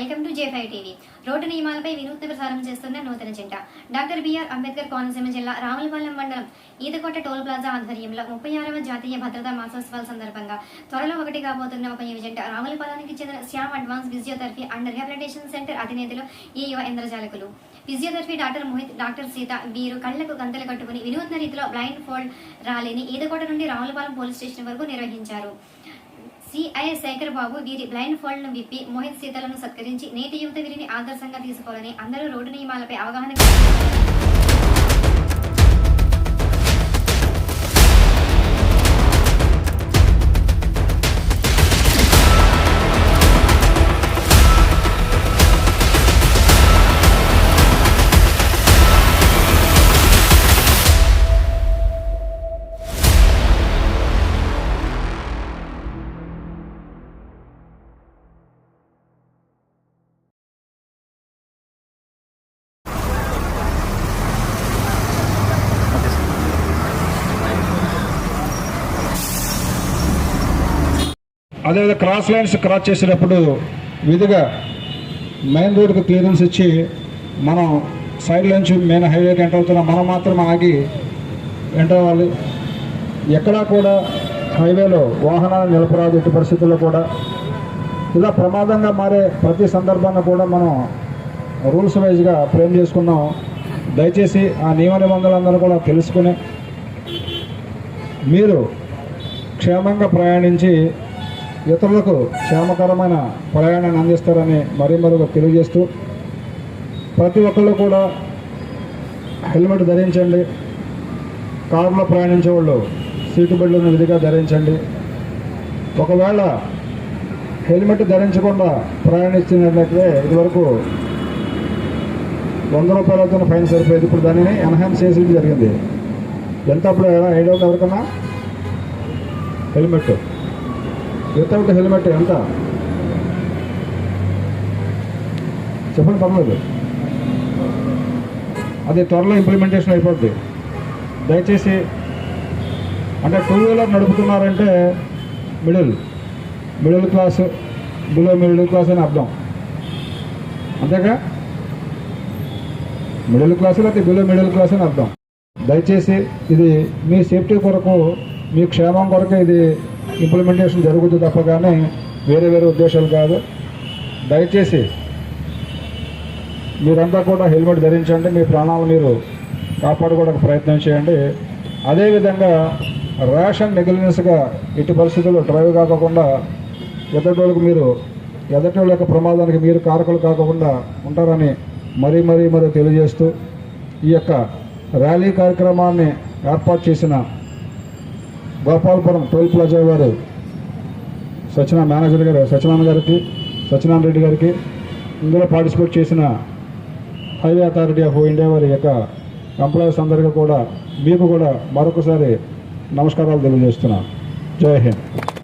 Welcome to J five TV. Road నియమాలపై వినూత్న ప్రసారం చేస్తున్న నూతన జంట. డాక్టర్ బిఆర్ అంబేద్కర్ కోనసీమ జిల్లా రావులపాలెం మండలం ఈదకోట టోల్ ప్లాజా ఆధ్వర్యంలో ముప్పై ఆరవ జాతీయ భద్రతా మాసోత్సవాల సందర్భంగా త్వరలో ఒకటి కాబోతున్న ఒక యువ జంట రావులపాలెంకి చెందిన Shyam advance physiotherapy and rehabilitation centre అధినేతలు ఈ యువ ఇంద్రజాలకులు. Physiotherapy doctor Mohit doctor Sita వీరు కళ్ళకు గంతలు కట్టుకుని వినూత్న రీతిలో బ్లైండ్ ఫోల్డ్ ర్యాలీని ఈదకోట నుండి రావులపాలెం పోలీస్ స్టేషన్ వరకు నిర్వహించారు. సిఐ శేఖర్ బాబు వీరి బ్లైండ్ ఫోల్డ్ను విప్పి మోహిత్ సీతలను సత్కరించి నేటి యువత వీరిని ఆదర్శంగా తీసుకోవాలని అందరూ రోడ్డు నియమాలపై అవగాహన అదేవిధంగా క్రాస్ లైన్స్ క్రాస్ చేసేటప్పుడు విధిగా మెయిన్ రోడ్కి క్లియరెన్స్ ఇచ్చి మనం సైడ్ నుంచి మెయిన్ హైవేకి ఎంటర్ అవుతున్నా. మనం మాత్రం ఆగి ఎంటర్ అవ్వాలి. ఎక్కడా కూడా హైవేలో వాహనాలు నిలపరాదు ఎట్టి పరిస్థితుల్లో కూడా. ఇలా ప్రమాదంగా మారే ప్రతి సందర్భాన్ని కూడా మనం రూల్స్ వైజ్గా ఫ్రేమ్ చేసుకున్నాం. దయచేసి ఆ నియమ నిబంధనలందరూ కూడా తెలుసుకుని మీరు క్షేమంగా ప్రయాణించి ఇతరులకు క్షేమకరమైన ప్రయాణాన్ని అందిస్తారని మరీ మరొక తెలియజేస్తూ ప్రతి ఒక్కళ్ళు కూడా హెల్మెట్ ధరించండి కారులో ప్రయాణించే వాళ్ళు సీటు బెల్ట్లను విధిగా ధరించండి. ఒకవేళ హెల్మెట్ ధరించకుండా ప్రయాణించినట్లయితే ఇదివరకు వంద రూపాయలతో ఫైన్ సరిపోయేది. ఇప్పుడు దానిని ఎన్హాన్స్ చేసేది జరిగింది. ఎంత అప్పుడు ఐదు ఎవరికన్నా? హెల్మెట్. వితౌట్ హెల్మెట్ ఎంత? చెప్పండి పర్లేదు అది త్వరలో ఇంప్లిమెంటేషన్ అయిపోద్ది. దయచేసి అంటే two wheeler నడుపుతున్నారంటే middle middle class below middle class అని అర్థం. అంతేగా? మిడిల్ క్లాస్ లేకపోతే బిలో మిడిల్ క్లాస్ అని అర్థం. దయచేసి ఇది మీ సేఫ్టీ కొరకు మీ క్షేమం కొరకు ఇది ఇంప్లిమెంటేషన్ జరుగుతుంది తప్ప కానీ వేరే వేరే ఉద్దేశాలు కాదు. దయచేసి మీరంతా కూడా హెల్మెట్ ధరించండి మీ ప్రాణాలు మీరు కాపాడుకోవడానికి ప్రయత్నం చేయండి. అదేవిధంగా రేషన్ నెగ్లినెస్గా ఎట్టి పరిస్థితుల్లో డ్రైవ్ కాకుండా ఎదటోళ్ళకి మీరు ఎదటోళ్ళ యొక్క ప్రమాదానికి మీరు కారకులు కాకుండా ఉంటారని మరీ మరీ మరీ తెలియజేస్తూ ఈ యొక్క ర్యాలీ కార్యక్రమాన్ని ఏర్పాటు చేసిన గోపాలపురం టోల్ ప్లాజా వారు సత్యనారాయణ మేనేజర్ గారు సత్యనారాయణ గారికి సత్యనారాయణ రెడ్డి గారికి ఇందులో పార్టిసిపేట్ చేసిన హైవే అథారిటీ ఆఫ్ ఇండియా వారి యొక్క ఎంప్లాయీస్ అందరికీ కూడా మీకు కూడా మరొకసారి నమస్కారాలు తెలియజేస్తున్నాను. జై హింద్.